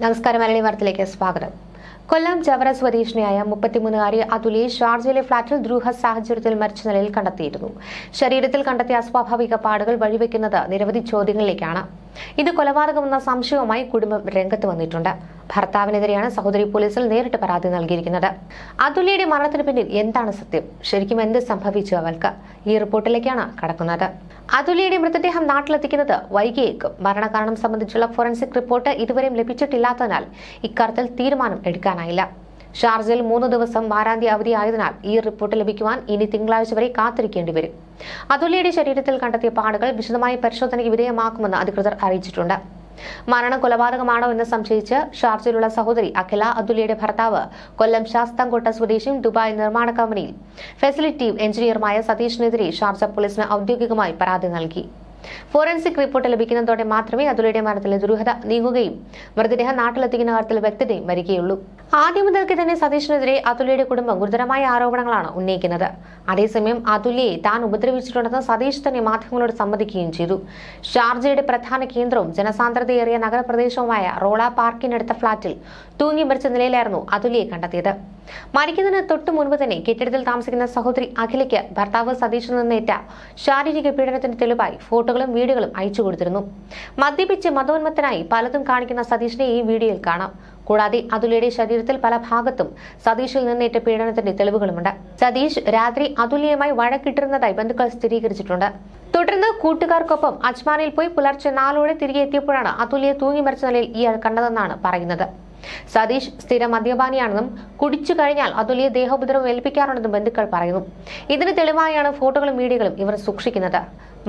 നമസ്കാരം മലയാളി വാർത്തയിലേക്ക് സ്വാഗതം. കൊല്ലം ചവറ സ്വദേശിനിയായ മുപ്പത്തിമൂന്നുകാരി അതുലി ഷാർജയിലെ ഫ്ളാറ്റിൽ ദ്രൂഹ സാഹചര്യത്തിൽ മരിച്ച നിലയിൽ കണ്ടെത്തിയിരുന്നു. ശരീരത്തിൽ കണ്ടെത്തിയ അസ്വാഭാവിക പാടുകൾ വഴിവെക്കുന്നത് നിരവധി ചോദ്യങ്ങളിലേക്കാണ്. ഇത് കൊലപാതകമെന്ന സംശയവുമായി കുടുംബം രംഗത്ത് വന്നിട്ടുണ്ട്. ഭർത്താവിനെതിരെയാണ് സഹോദരി പോലീസിൽ നേരിട്ട് പരാതി നൽകിയിരിക്കുന്നത്. അതുല്യയുടെ മരണത്തിന് പിന്നിൽ എന്താണ് സത്യം? ശരിക്കും എന്ത് സംഭവിച്ചു അവൾക്ക്? ഈ റിപ്പോർട്ടിലേക്കാണ് കടക്കുന്നത്. അതുല്യയുടെ മൃതദേഹം നാട്ടിലെത്തിക്കുന്നത് വൈകിയേക്കും. മരണകാരണം സംബന്ധിച്ചുള്ള ഫോറൻസിക് റിപ്പോർട്ട് ഇതുവരെയും ലഭിച്ചിട്ടില്ലാത്തതിനാൽ ഇക്കാര്യത്തിൽ തീരുമാനം എടുക്കാനായില്ല. ഷാർജയിൽ മൂന്ന് ദിവസം വാരാന്ത്യ അവധിയായതിനാൽ ഈ റിപ്പോർട്ട് ലഭിക്കുവാൻ ഇനി തിങ്കളാഴ്ച വരെ കാത്തിരിക്കേണ്ടി വരും. അതുല്യയുടെ ശരീരത്തിൽ കണ്ടെത്തിയ പാടുകൾ വിശദമായ പരിശോധനയ്ക്ക് വിധേയമാക്കുമെന്ന് അധികൃതർ അറിയിച്ചിട്ടുണ്ട്. മരണം കൊലപാതകമാണോ എന്ന് സംശയിച്ച് ഷാർജയിലുള്ള സഹോദരി അഖില അതുലിയുടെ ഭർത്താവ് കൊല്ലം ശാസ്താംകോട്ട സ്വദേശിയും ദുബായ് നിർമ്മാണ കമ്പനിയിൽ. ഫെസിലിറ്റി എഞ്ചിനീയറുമായ സതീഷിനെതിരെ ഷാർജ പോലീസിന് ഔദ്യോഗികമായി പരാതി നൽകി. ഫോറൻസിക് റിപ്പോർട്ട് ലഭിക്കുന്നതോടെ മാത്രമേ അതുലയുടെ മരണത്തിലെ ദുരൂഹത നീങ്ങുകയും മൃതദേഹം നാട്ടിലെത്തിക്കുന്ന കാര്യത്തിൽ വ്യക്തതയും വരികയുള്ളൂ. ആദ്യം മുതൽക്ക് തന്നെ സതീഷിനെതിരെ അതുല്യയുടെ കുടുംബം ഗുരുതരമായ ആരോപണങ്ങളാണ് ഉന്നയിക്കുന്നത്. അതേസമയം അതുല്യയെ താൻ ഉപദ്രവിച്ചിട്ടുണ്ടെന്ന് സതീഷ് തന്നെ മാധ്യമങ്ങളോട് സമ്മതിക്കുകയും ചെയ്തു. ഷാർജയുടെ പ്രധാന കേന്ദ്രവും ജനസാന്ദ്രതയേറിയ നഗരപ്രദേശവുമായ റോള പാർക്കിനടുത്ത ഫ്ളാറ്റിൽ തൂങ്ങി മരിച്ച നിലയിലായിരുന്നു അതുല്യയെ കണ്ടെത്തിയത്. മരിക്കുന്നതിന് തൊട്ടു മുൻപ് തന്നെ കെട്ടിടത്തിൽ താമസിക്കുന്ന സഹോദരി അഖിലയ്ക്ക് ഭർത്താവ് സതീഷിൽ നിന്നേറ്റ ശാരീരിക പീഡനത്തിന്റെ തെളിവായി ഫോട്ടോകളും വീഡിയോകളും അയച്ചു കൊടുത്തിരുന്നു. മദ്യപിച്ച് മതോന്മത്തനായി പലതും കാണിക്കുന്ന സതീഷിനെ ഈ വീഡിയോയിൽ കാണാം. കൂടാതെ അതുല്യയുടെ ശരീരത്തിൽ പല ഭാഗത്തും സതീഷിൽ നിന്നേറ്റ പീഡനത്തിന്റെ തെളിവുകളുമുണ്ട്. സതീഷ് രാത്രി അതുല്യമായി വഴക്കിട്ടിരുന്നതായി ബന്ധുക്കൾ സ്ഥിരീകരിച്ചിട്ടുണ്ട്. തുടർന്ന് കൂട്ടുകാർക്കൊപ്പം അജ്മാനിൽ പോയി പുലർച്ചെ നാലോടെ തിരികെ എത്തിയപ്പോഴാണ് അതുല്യെ തൂങ്ങി മരിച്ച നിലയിൽ ഇയാൾ കണ്ടതെന്നാണ് പറയുന്നത്. സതീഷ് സ്ഥിര മദ്യപാനിയാണെന്നും കുടിച്ചു കഴിഞ്ഞാൽ അതുല്യ ദേഹോപദ്രവം ഏൽപ്പിക്കാറുണ്ടെന്നും ബന്ധുക്കൾ പറയുന്നു. ഇതിന് തെളിവായാണ് ഫോട്ടോകളും വീഡിയോകളും ഇവർ സൂക്ഷിക്കുന്നത്.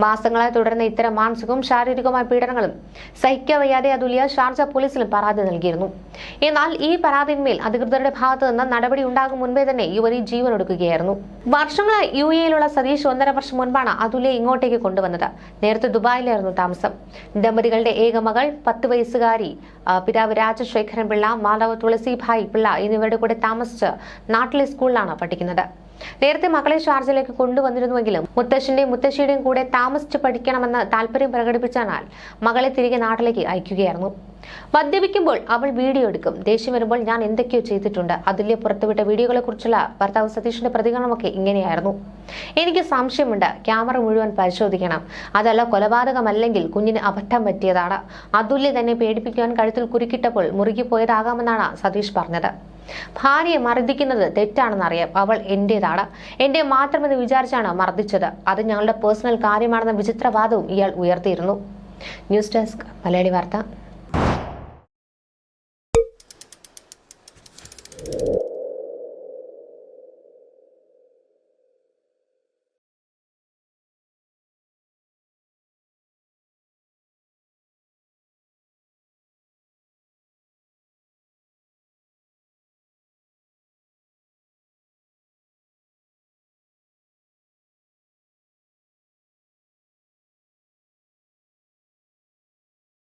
മാസങ്ങളായി തുടരുന്ന ഇത്തരം മാനസികവും ശാരീരികവുമായ പീഡനങ്ങളും സഹിക്കവയ്യാതെ അതുല്യ ഷാർജ പോലീസിലും പരാതി നൽകിയിരുന്നു. എന്നാൽ ഈ പരാതിന്മേൽ അധികൃതരുടെ ഭാഗത്തു നിന്ന് നടപടി ഉണ്ടാകും മുൻപേ തന്നെ യുവതി ജീവൻ ഒടുക്കുകയായിരുന്നു. വർഷങ്ങളായി യു എയിലുള്ള സതീഷ് ഒന്നര വർഷം മുൻപാണ് അതുല്യ ഇങ്ങോട്ടേക്ക് കൊണ്ടുവന്നത്. നേരത്തെ ദുബായിലായിരുന്നു താമസം. ദമ്പതികളുടെ ഏക മകൾ പത്ത് വയസ്സുകാരി പിതാവ് രാജശേഖരൻ പിള്ള മാതാവ് തുളസിഭായ് പിള്ള എന്നിവരുടെ കൂടെ താമസിച്ച് നാട്ടിലെ സ്കൂളിലാണ് പഠിക്കുന്നത്. നേരത്തെ മകളെ ഷാർജയിലേക്ക് കൊണ്ടുവന്നിരുന്നുവെങ്കിലും മുത്തശ്ശന്റെയും മുത്തശ്ശിയുടെയും കൂടെ താമസിച്ച് പഠിക്കണമെന്ന് താല്പര്യം പ്രകടിപ്പിച്ചാൽ മകളെ തിരികെ നാട്ടിലേക്ക് അയക്കുകയായിരുന്നു. മദ്യപിക്കുമ്പോൾ അവൾ വീഡിയോ എടുക്കും. ദേഷ്യം വരുമ്പോൾ ഞാൻ എന്തൊക്കെയോ ചെയ്തിട്ടുണ്ട്. അതിലെ പുറത്തുവിട്ട വീഡിയോകളെ കുറിച്ചുള്ള ഭർത്താവ് സതീഷിന്റെ പ്രതികരണമൊക്കെ ഇങ്ങനെയായിരുന്നു. എനിക്ക് സംശയമുണ്ട്. ക്യാമറ മുഴുവൻ പരിശോധിക്കണം. അതല്ല കൊലപാതകമല്ലെങ്കിൽ കുഞ്ഞിന് അബദ്ധം പറ്റിയതാണ്. അതുല്യ തന്നെ പേടിപ്പിക്കുവാൻ കഴുത്തിൽ കുരുക്കിട്ടപ്പോൾ മുറുകിപ്പോയതാകാമെന്നാണ് സതീഷ് പറഞ്ഞത്. ഭാര്യയെ മർദ്ദിക്കുന്നത് തെറ്റാണെന്ന് തെറ്റാണെന്നറിയാം അവൾ എന്റേതാണ്. എന്റെ മാത്രമെന്ന് വിചാരിച്ചാണ് മർദ്ദിച്ചത്. അത് ഞങ്ങളുടെ പേഴ്സണൽ കാര്യമാണെന്ന വിചിത്രവാദവും ഇയാൾ ഉയർത്തിയിരുന്നു. ന്യൂസ് ഡെസ്ക് മലയാളി വാർത്ത.